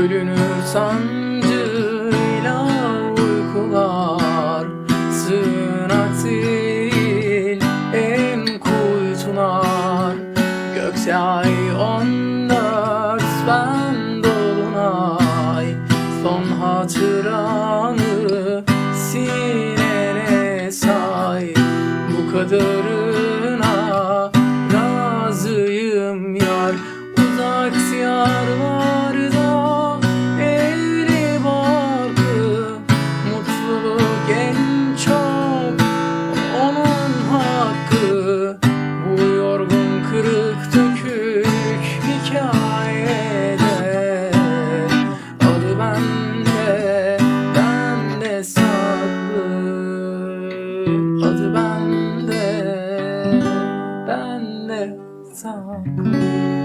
Bölünür sancıyla uykular Sığınak en kuytular. Gökse ay on dört ben dolunay Son hatır 走.